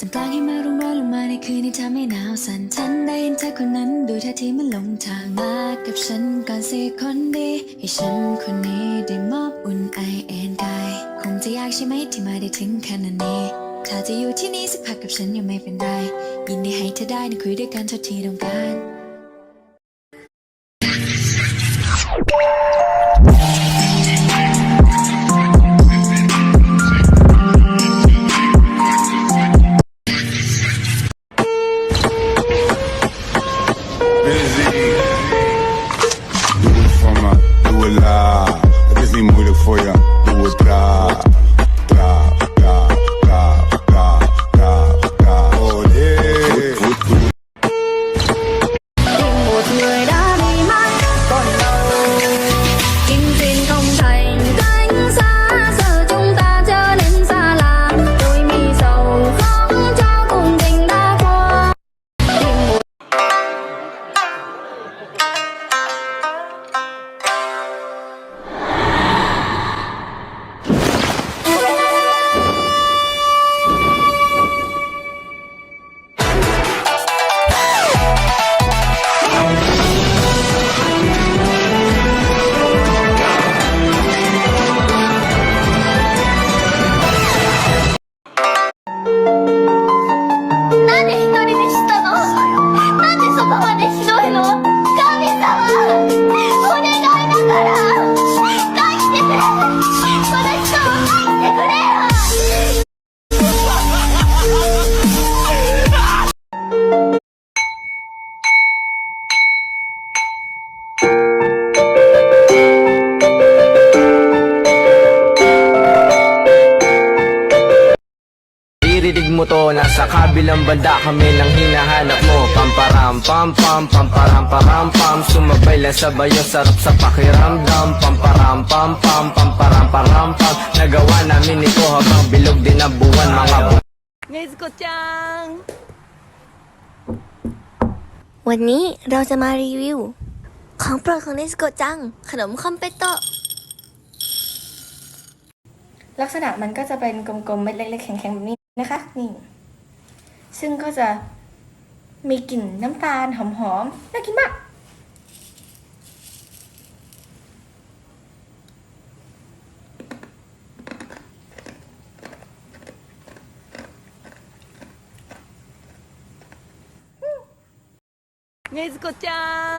จำกลางให้มารุ่งร้อนลงมาในคืนที่ทำให้หนาวสั่นฉันได้เห็นเธอคนนั้นดูท่าทีมันหลงทางมากับฉันก่อนสิคนดีให้ฉันคนนี้ได้มอบอุ่นไอเอ็นกายคงจะยากใช่ไหมที่มาได้ถึงขนาดนี้ถ้าจะอยู่ที่นี่สักพักกับฉันยังไม่เป็นไรยินดีให้เธอได้นะคุยด้วยกันเท่าที่ต้องการ laag. Het is niet moeilijk voor je, naririnig mo to Nasa kabilang banda kami nang hinahanap mo Pamparam pam pam pamparam param pam Sumabay lang sabay yung sarap sa pakiramdam Pamparam pam pam pamparam param pam Nagawa namin ito habang bilog din ang buwan mga bu เนสโกจัง วันนี้เราจะมารีวิว ของโปรดของเนสโกจัง ขนมคอมเปโตะลักษณะมันก็จะเป็นกลมๆเม็ดเล็กๆแข็งๆแบบนี้ นะคะ นี่ ซึ่งก็จะมีกลิ่นน้ำตาลหอมๆ น่ากินมาก 禰豆子ちゃん